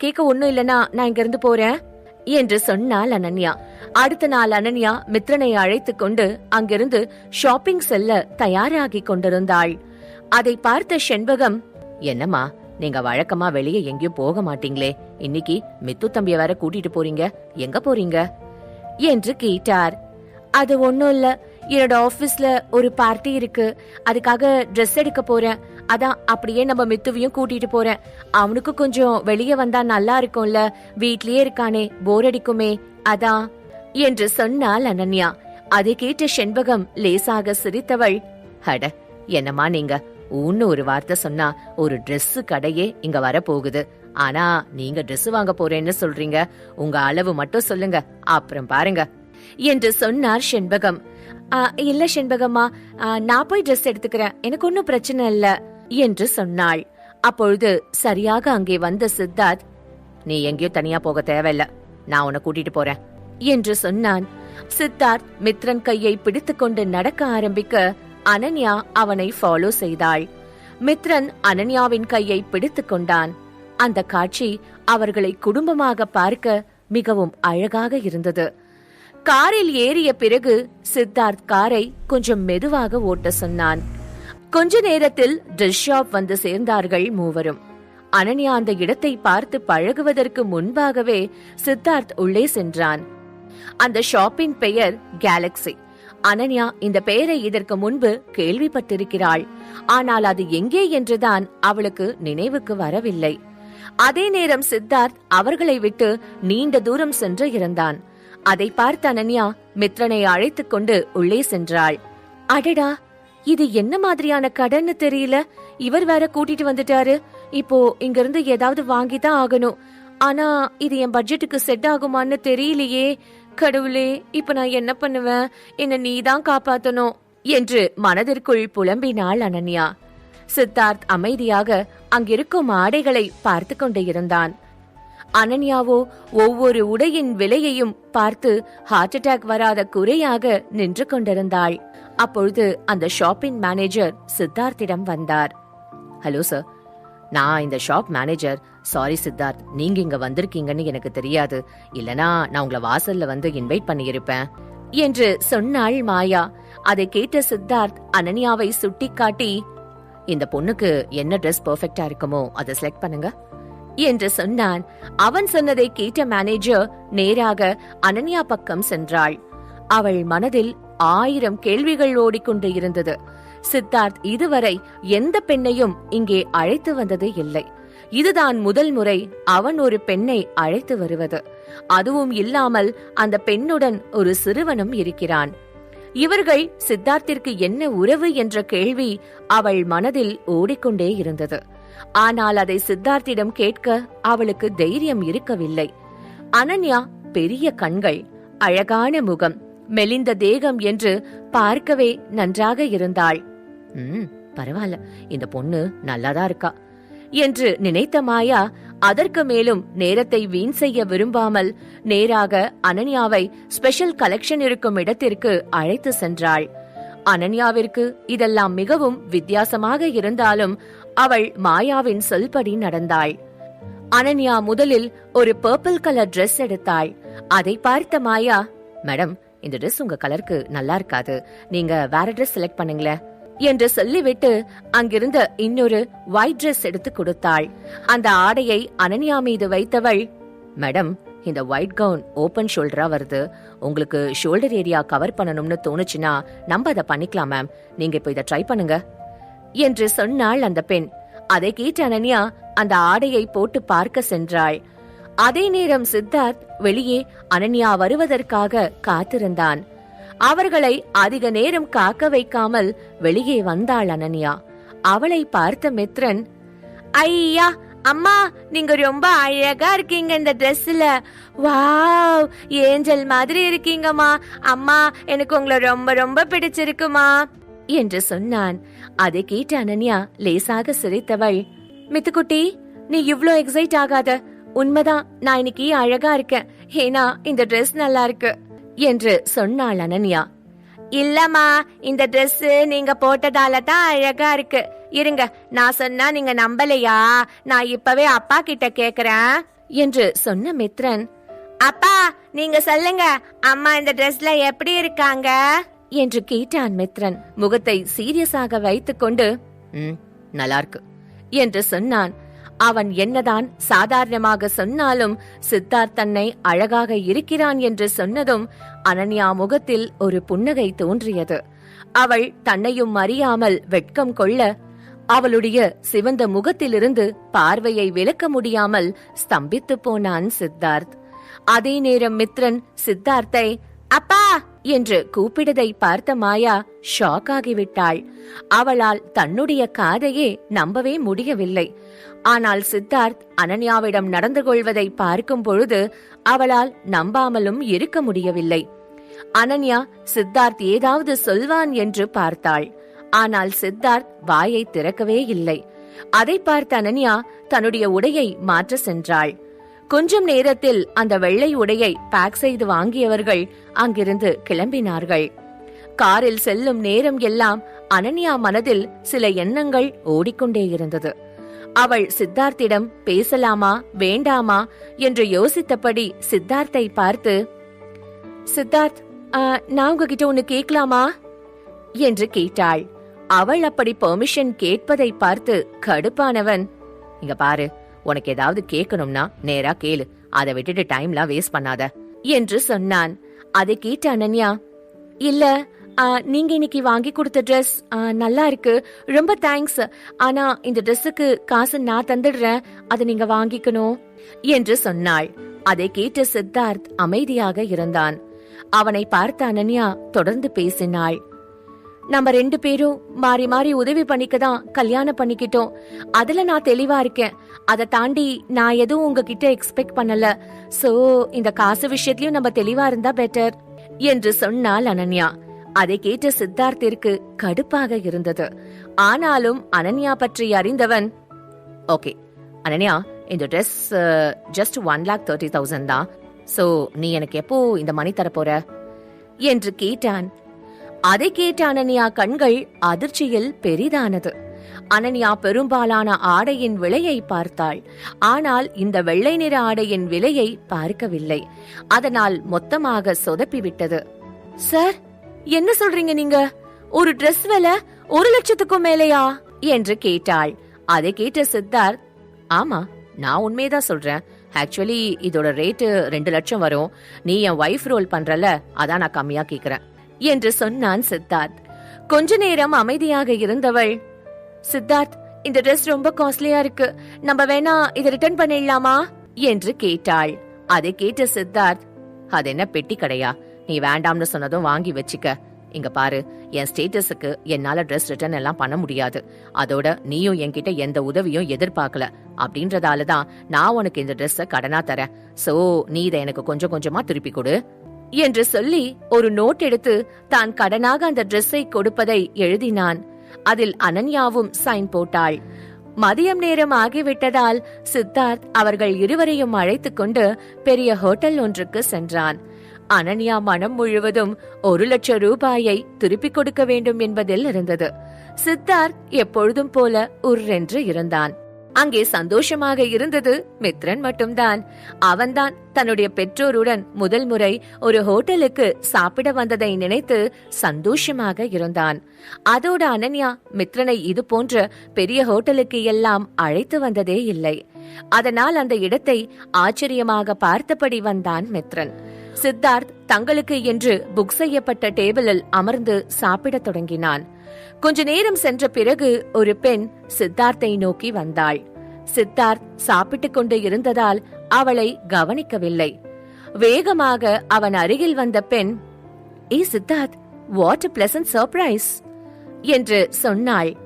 கேட்க ஒண்ணும் இல்லனா நான் இங்க இருந்து போறேன் என்று சொன்னாள் அனன்யா. அடுத்த நாள் அனன்யா மித்ரனை அழைத்துக் கொண்டு அங்கிருந்து ஷாப்பிங் செல்ல தயாராகி கொண்டிருந்தாள். அதை பார்த்த செண்பகம் என்னம்மா நீங்க வழக்கமா வெளியே எங்கேயும் போக மாட்டீங்களே. இன்னைக்கு மித்து தம்பிய வேற கூட்டிட்டு போறீங்க. எங்க போறீங்க? என்று கேட்டார். அது ஒண்ணும் இல்ல. என்னோட ஆபீஸ்ல ஒரு பார்ட்டி இருக்கு. அதுக்காக ட்ரெஸ் எடுக்க போறேன். அதான் அப்படியே நம்ம மித்துவையும் கூட்டிட்டு போறேன். அவனுக்கு கொஞ்சம் வெளியே வந்தா நல்லா இருக்கும்ல. வீட்லயே இருக்கானே போர் அடிக்குமே. அதான் என்று சொன்னாள் அனன்யா. அதை கேட்ட செண்பகம் லேசாக சிரித்தவள் அட என்னம்மா நீங்க? ஊன்னு ஒரு வார்த்தை சொன்னா ஒரு Dress கடையே இங்க வர போகுது ஆனா நீங்க Dress வாங்க போறேன்னு சொல்றீங்க. உங்க அளவு மட்டும் சொல்லுங்க. அப்புறம் பாருங்க என்று சொன்னார் செண்பகம். "ஆ, இல்ல செண்பகம்மா. நான் போய் டிரெஸ் எடுத்துக்கிறேன். எனக்கு ஒன்னும் பிரச்சனை இல்லை. என்று சொன்னாள். அப்பொழுது சரியாக அங்கே வந்த சித்தார்த் நீ எங்கேயோ தனியா போக தேவையில்ல. நான் உன்னை கூட்டிட்டு போறேன். என்று சொன்னான். சித்தார்த் மித்ரன் கையை பிடித்துக்கொண்டு நடக்க ஆரம்பிக்க அனன்யா அவனை ஃபாலோ செய்தாள். மித்ரன் அனன்யாவின் கையை பிடித்துக் கொண்டான். அந்த காட்சி அவர்களை குடும்பமாக பார்க்க மிகவும் அழகாக இருந்தது. காரில் ஏறிய பிறகு சித்தார்த் காரை கொஞ்சம் மெதுவாக ஓட்ட சொன்னான். கொஞ்ச நேரத்தில் ட்ரெஸ் ஷாப் வந்து சேர்ந்தார்கள் மூவரும். அனன்யா அந்த இடத்தை பார்த்து பழகுவதற்கு முன்பாகவே சித்தார்த் உள்ளே சென்றான். அந்த ஷாப்பின் பெயர் கேலக்ஸி. அனன்யா இந்த பெயரை இதற்கு முன்பு கேள்விப்பட்டிருக்கிறாள். ஆனால் அது எங்கே என்றுதான் அவளுக்கு நினைவுக்கு வரவில்லை. அதே நேரம் சித்தார்த் அவர்களை விட்டு நீண்ட தூரம் சென்று இருந்தான் அதை பார்த்த அனன்யா மித்ரனை அழைத்துக் கொண்டு உள்ளே சென்றாள். அடடா! இது என்ன மாதிரியான கடைன்னு தெரியல. இவர் வேற கூட்டிட்டு வந்துட்டாரு. இப்போ இங்க இருந்து ஏதாவது வாங்கிதான் ஆகணும். ஆனா இது என் பட்ஜெட்டுக்கு செட் ஆகுமான்னு தெரியலையே. கடவுளே இப்ப நான் என்ன பண்ணுவேன்? என்ன நீதான் காப்பாத்தணும் என்று மனதிற்குள் புலம்பினாள் அனன்யா. சித்தார்த் அமைதியாக அங்கிருக்கும் ஆடைகளை பார்த்து கொண்டு இருந்தான். அனன்யாவோ ஒவ்வொரு உடையின் விலையையும் பார்த்து ஹார்ட் அட்டாக் வராத குறையாக நின்று கொண்டிருந்தாள். அப்பொழுது அந்த ஷாப்பிங் மேனேஜர் சித்தார்த்திடம் வந்தார். ஹலோ சார் நான் இந்த ஷாப் மேனேஜர். சாரி சித்தார்த். நீங்க இங்க வந்திருக்கீங்கன்னு எனக்கு தெரியாது. இல்லனா நான் உங்களை வாசல்ல வந்து இன்வைட் பண்ணியிருப்பேன் என்று சொன்னாள் மாயா. அதை கேட்ட சித்தார்த் அனன்யாவை சுட்டிக்காட்டி இந்த பொண்ணுக்கு என்ன ட்ரெஸ் பெர்ஃபெக்டா இருக்குமோ அதை செலக்ட் பண்ணுங்க என்று சொன்னான். அவன் சொன்னதை கேட்ட மேனேஜர் நேராக அனன்யா பக்கம் சென்றாள். அவள் மனதில் ஆயிரம் கேள்விகள் ஓடிக்கொண்டு இருந்தது. சித்தார்த் இதுவரை எந்த பெண்ணையும் இங்கே அழைத்து வந்தது இல்லை. இதுதான் முதல் முறை அவன் ஒரு பெண்ணை அழைத்து வருவது. அதுவும் இல்லாமல் அந்த பெண்ணுடன் ஒரு சிறுவனும் இருக்கிறான். இவர்கள் சித்தார்த்திற்கு என்ன உறவு என்ற கேள்வி அவள் மனதில் ஓடிக்கொண்டே இருந்தது. ஆனால் அதை சித்தார்த்திடம் கேட்க அவளுக்கு தைரியம் இருக்கவில்லை. அனன்யா பெரிய கண்கள் அழகான முகம் மெலிந்த தேகம் என்று பார்க்கவே நன்றாக இருந்தாள். ம். பரவாயில்ல இந்த பொண்ணு நல்லாதான் இருக்கா என்று நினைத்த மாயா அதற்கு மேலும் நேரத்தை வீண் செய்ய விரும்பாமல் நேராக அனன்யாவை ஸ்பெஷல் கலெக்ஷன் இருக்கும் இடத்திற்கு அழைத்து சென்றாள். அனன்யாவிற்கு இதெல்லாம் மிகவும் வித்தியாசமாக இருந்தாலும் அவள் மாயாவின் சொல்படி நடந்தாள். அனன்யா முதலில் ஒரு பர்பிள் கலர் Dress எடுத்தாள். அதை பார்த்த மாயா மேடம் இந்த ட்ரெஸ் உங்க கலருக்கு நல்லா இருக்காது. நீங்க வேற ட்ரெஸ் செலக்ட் பண்ணுங்களேன். என்று சொல்லிவிட்டு அங்கிருந்த இன்னொரு ஒயிட் ட்ரெஸ் எடுத்து கொடுத்தாள். அந்த ஆடையை அனன்யா மீது வைத்தவள் மேடம் இந்த ஒயிட் கவுன் ஓபன் ஷோல்டரா வருது. உங்களுக்கு ஷோல்டர் ஏரியா கவர் பண்ணணும்னு தோணுச்சுன்னா நம்ம அதை பண்ணிக்கலாம் மேம் நீங்க இப்ப இதை ட்ரை பண்ணுங்க. என்று சொன்னாள் அந்த பெண். அதை கேட்ட அனன்யா அந்த ஆடையை போட்டு பார்க்க சென்றாள். அதே நேரம் சித்தார்த் வெளியே அனன்யா வருவதற்காக காத்திருந்தான். அவர்களை அதிக நேரம் காக்க வைக்காமல் வெளியே வந்தாள் அனன்யா. அவளை பார்த்த மித்ரன் ஐயா அம்மா நீங்க ரொம்ப அழகா இருக்கீங்க இந்த ட்ரெஸ்ல வாவ் ஏஞ்சல் மாதிரி இருக்கீங்கம்மா. அம்மா எனக்கு உங்களை ரொம்ப ரொம்ப பிடிச்சிருக்குமா என்று சொன்னான். அதை கேட்ட அனன்யா லேசாக சிரித்தவள் மித்துக்குட்டி நீ இவ்ளோ எக்ஸைட் ஆகாத. உண்மைதான் நான் இன்னைக்கு அழகா இருக்கேன். ஏன்னா இந்த Dress நல்லா இருக்கு என்று சொன்னாள் அனன்யா. இல்லம்மா இந்த Dress நீங்க போட்டதால தான் அழகா இருக்கு. இருங்க நான் சொன்னா நீங்க நம்பலையா? நான் இப்பவே அப்பா கிட்ட கேக்குறேன் என்று சொன்ன மித்ரன். அப்பா நீங்க சொல்லுங்க அம்மா இந்த ட்ரெஸ்ல எப்படி இருக்காங்க? என்று கேட்டான் மித்ரன். முகத்தை சீரியஸாக வைத்துக்கொண்டு "ம், நல்லா இருக்கு என்று சொன்னான். அவன் என்னதான் சாதாரணமாக சொன்னாலும் சித்தார்த் தன்னை அழகாக இருக்கிறான் என்று சொன்னதும் அனன்யா முகத்தில் ஒரு புன்னகை தோன்றியது. அவள் தன்னையும் அறியாமல் வெட்கம் கொள்ள அவளுடைய சிவந்த முகத்திலிருந்து பார்வையை விலக்க முடியாமல் ஸ்தம்பித்து போனான் சித்தார்த். அதே நேரம் மித்ரன் சித்தார்த்தை அப்பா! என்று கூப்பிடுதை பார்த்த மாயா ஷாக் ஆகிவிட்டாள் அவளால் தன்னுடைய காதையே நம்பவே முடியவில்லை. ஆனால் சித்தார்த் அனன்யாவிடம் நடந்து கொள்வதை பார்க்கும் பொழுது அவளால் நம்பாமலும் இருக்க முடியவில்லை. அனன்யா சித்தார்த் ஏதாவது சொல்வான் என்று பார்த்தாள். ஆனால் சித்தார்த் வாயை திறக்கவே இல்லை. அதை பார்த்த அனன்யா தன்னுடைய உடையை மாற்ற சென்றாள். கொஞ்சம் நேரத்தில் அந்த வெள்ளை உடையை பேக் செய்து வாங்கியவர்கள் அங்கிருந்து கிளம்பினார்கள். காரில் செல்லும் நேரம் எல்லாம் அனன்யா மனதில் சில எண்ணங்கள் ஓடிக்கொண்டே இருந்தது. அவள் சித்தார்த்திடம் பேசலாமா? வேண்டாமா? என்று யோசித்தபடி சித்தார்த்தை பார்த்து சித்தார்த் நான் உங்ககிட்ட ஒன்னு கேட்கலாமா? என்று கேட்டாள். அவள் அப்படி பெர்மிஷன் கேட்பதை பார்த்து கடுப்பானவன் இங்க பாரு உனக்கு ஏதாவது கேட்கணும்னா நேரா கேளு. அதை விட்டுட்டு டைம்லாம் வேஸ்ட் பண்ணாத. என்று சொன்னான். அதை கேட்ட அனன்யா இல்ல நீங்க இன்னைக்கு வாங்கி கொடுத்த ட்ரெஸ் நல்லா இருக்கு. ரொம்ப தேங்க்ஸ் ஆனா இந்த ட்ரெஸ்ஸுக்கு காசு நான் தந்துடுறேன். அதை நீங்க வாங்கிக்கணும். என்று சொன்னாள். அதை கேட்ட சித்தார்த் அமைதியாக இருந்தான். அவனை பார்த்த அனன்யா தொடர்ந்து பேசினாள். நம்ம ரெண்டு பேரும் மாறி மாறி உதவி பண்ணிக்க தான் கல்யாணம் பண்ணிக்கிட்டோம். அதுல நான் தெளிவா இருக்கேன். அதை தாண்டி நான் எதுவும் உங்ககிட்ட எக்ஸ்பெக்ட் பண்ணல. சோ இந்த காசு விஷயத்திலயும் நம்ம தெளிவா இருந்தா பெட்டர் என்று சொன்னாள் அனன்யா. அதை கேட்ட சித்தார்த்திற்கு கடுப்பாக இருந்தது. ஆனாலும் அனன்யா பற்றி அறிந்தவன் ஓகே அனன்யா இந்த dress just one lakh thirty thousand தான். சோ நீ எனக்கு எப்போ இந்த மணி தரப்போற? என்று கேட்டான். அதை கேட்ட அனன்யா கண்கள் அதிர்ச்சியில் பெரிதானது. அனன்யா பெரும்பாலான ஆடையின் விலையை பார்த்தாள். ஆனால் இந்த வெள்ளை நிற ஆடையின் விலையை பார்க்கவில்லை. அதனால் மொத்தமாக சொதப்பிவிட்டது. சார் என்ன சொல்றீங்க நீங்க? ஒரு ட்ரெஸ் விலை ஒரு லட்சத்துக்கும் மேலையா? என்று கேட்டாள். அதை கேட்ட சித்தார்த் ஆமா நான் உண்மையதான் சொல்றேன். ஆக்சுவலி இதோட ரேட்டு ரெண்டு லட்சம் வரும். நீ என் ஒய்ஃப் ரோல் பண்றல அதான் நான் கம்மியா கேக்குறேன். என்று சொன்னான் சித்தார்த். கொஞ்ச நேரம் அமைதியாக இருந்தவள் சித்தார்த் இந்த ட்ரெஸ் ரொம்ப காஸ்ட்லியா இருக்கு. நம்ம வேணா இதை ரிட்டர்ன் பண்ணிடலாமா? என்று கேட்டாள். அதை கேட்ட சித்தார்த் அது என்ன பெட்டி கடையா? நீ வேண்டாம்னு சொன்னதும் வாங்கி வச்சுக்க. இங்க பாரு என் ஸ்டேட்டஸுக்கு என்னால ட்ரெஸ் ரிட்டர்ன் எல்லாம் பண்ண முடியாது. அதோட நீயும் என்கிட்ட எந்த உதவியும் எதிர்பார்க்கல. அப்படின்றதால தான் நான் உனக்கு இந்த ட்ரெஸ்ஸை கடனா தரேன். சோ நீ இதை எனக்கு கொஞ்சம் கொஞ்சமா திருப்பி கொடு. என்று சொல்லி ஒரு நோட் எடுத்து தான் கடனாக அந்த ட்ரெஸ்ஸை கொடுப்பதை எழுதினான். அதில் அனன்யாவும் சைன் போட்டாள். மதியம் நேரம் ஆகிவிட்டதால் சித்தார்த் அவர்கள் இருவரையும் அழைத்துக் கொண்டு பெரிய ஹோட்டல் ஒன்றுக்கு சென்றான். அனன்யா மனம் முழுவதும் ஒரு லட்சம் ரூபாயை திருப்பிக் கொடுக்க வேண்டும் என்பதில் இருந்தது. சித்தார்த் எப்பொழுதும் போல உர்ரென்று இருந்தான். அங்கே சந்தோஷமாக இருந்தது மித்ரன் மட்டும்தான். அவன்தான் தன்னுடைய பெற்றோருடன் முதல் முறை ஒரு ஹோட்டலுக்கு சாப்பிட வந்ததை நினைத்து சந்தோஷமாக இருந்தான். அதோட அனன்யா மித்ரனை இது போன்ற பெரிய ஹோட்டலுக்கு எல்லாம் அழைத்து வந்ததே இல்லை. அதனால் அந்த இடத்தை ஆச்சரியமாக பார்த்தபடி வந்தான் மித்ரன். சித்தார்த் தங்களுக்கு என்று புக் செய்யப்பட்ட டேபிளில் அமர்ந்து சாப்பிடத் தொடங்கினான். கொஞ்ச நேரம் சென்ற பிறகு ஒரு பெண் சித்தார்த்தை நோக்கி வந்தாள். சித்தார்த் சாப்பிட்டுக் கொண்டு இருந்ததால் அவளை கவனிக்கவில்லை. வேகமாக அவன் அருகில் வந்த பெண் ஏ சித்தார்த் வாட் a சர்ப்ரைஸ் என்று சொன்னாள்.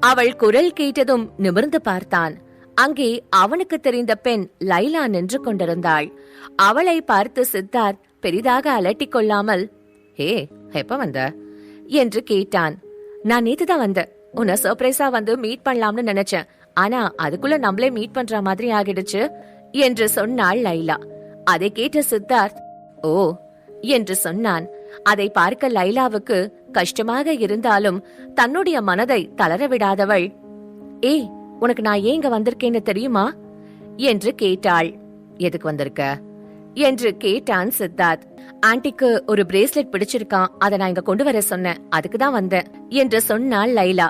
அவள் குரல் கேட்டதும் நிமிர்ந்து பார்த்தான். அங்கே அவனுக்கு தெரிந்த பெண் லைலா நின்று கொண்டிருந்தாள். அவளை பார்த்து சித்தார்த் பெரிதாக அலட்டிக் கொள்ளாமல் ஹே எப்ப வந்த? என்று கேட்டான். நான் நேத்து தான் வந்தேன். உன்னை சர்ப்ரைஸா வந்து மீட் பண்ணலாம்னு நினைச்சேன். ஆனா அதுக்குள்ள நம்மளே மீட் பண்ற மாதிரி ஆகிடுச்சு. என்று சொன்னாள் லைலா. அதை கேட்ட சித்தார்த் ஓ என்று சொன்னான். அதை பார்க்க லைலாவுக்கு கஷ்டமாக இருந்தாலும் தன்னுடைய மனதை தளர விடாதவள் ஏய் உனக்கு நான் ஏன் இங்க வந்திருக்கேன்னு தெரியுமா? என்று கேட்டாள். எதுக்கு வந்திருக்க? என்று கேட்டான் சித்தார்த். ஆன்டிக்கு ஒரு பிரேஸ்லெட் பிடிச்சிருக்கான். அதை நான் இங்க கொண்டு வர சொன்னேன். அதுக்கு தான் வந்தேன் என்று சொன்னாள் லைலா.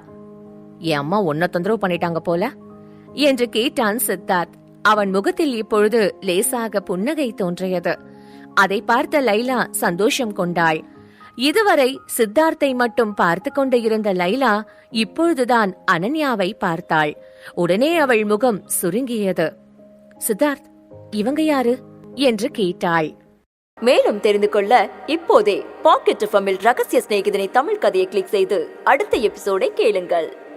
என் அம்மா ஒன்ன தொந்தரவு பண்ணிட்டாங்க போல என்று கேட்டான் சித்தார்த். அவன் முகத்தில் இப்பொழுது லேசாக புன்னகை தோன்றியது. அதை பார்த்த லைலா சந்தோஷம் கொண்டாள். இதுவரை சித்தார்த்தை மட்டும் பார்த்து கொண்டு இருந்த லைலா இப்பொழுதுதான் அனன்யாவை பார்த்தாள். உடனே அவள் முகம் சுருங்கியது. சித்தார்த் இவங்க யாரு? என்று கேட்டாள். மேலும் தெரிந்து கொள்ள இப்போதே பாக்கெட் எஃப்எம்மில் ரகசிய சிநேகிதனை தமிழ் கதையை கிளிக் செய்து அடுத்த எபிசோடை கேளுங்கள்.